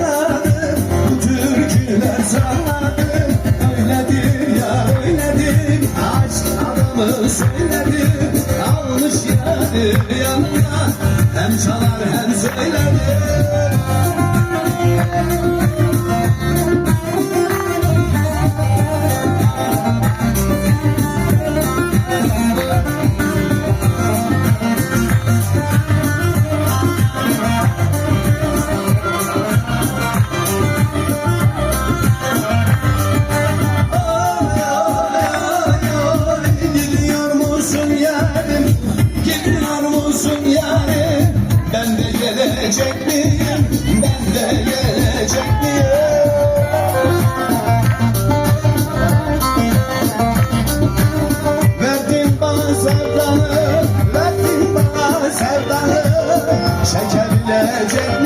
yaradı Bu türküler salladı Öyledir ya öyledir. Aşk adamı söyledir Almış yarı yanına. Hem çalar hem söyledir yani Ben de gelecek miyim? Ben de gelecek miyim? Verdin bana sevdanı Verdin bana sevdanı Çekebilecek miyim?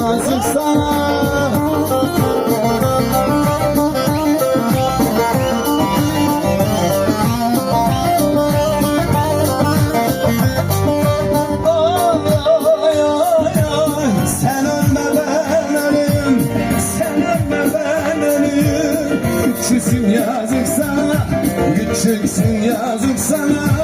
nazik sana. Küçüksün yazık sana, küçüksün yazık sana.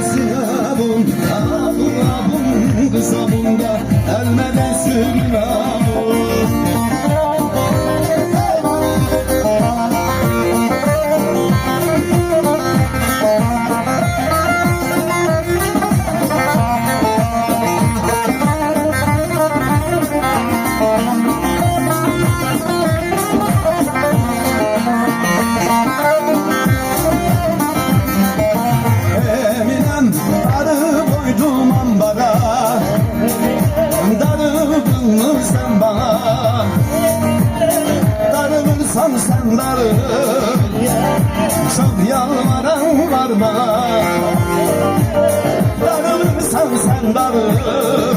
dancing. darım Çok yalvaran var bana Darılırsan sen darım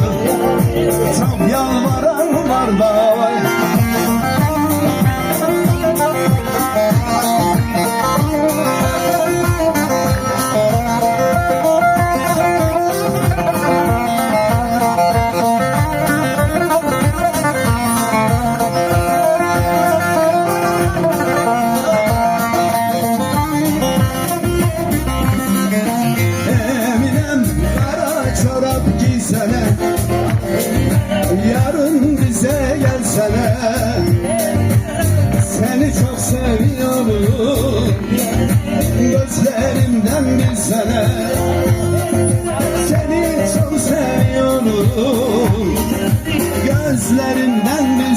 Bir sene Seni çok seviyorum. Gözlerimden bir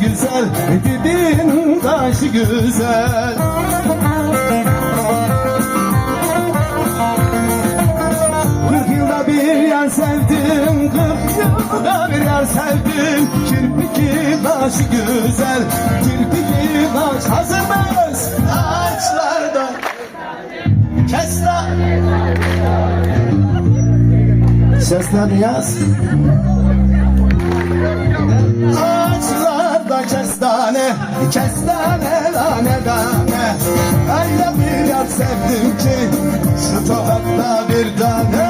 güzel, dibinin taşı güzel Kırk yılda bir yar sevdim, kırk yılda bir yar sevdim Kirpiki taşı güzel, kirpiki taş Hazır mıyız? Ağaçlarda Kestane Seslerini yaz. Ağaçlarda kestane Kestane tane tane Öyle bir yar sevdim ki Şu tokakta bir tane.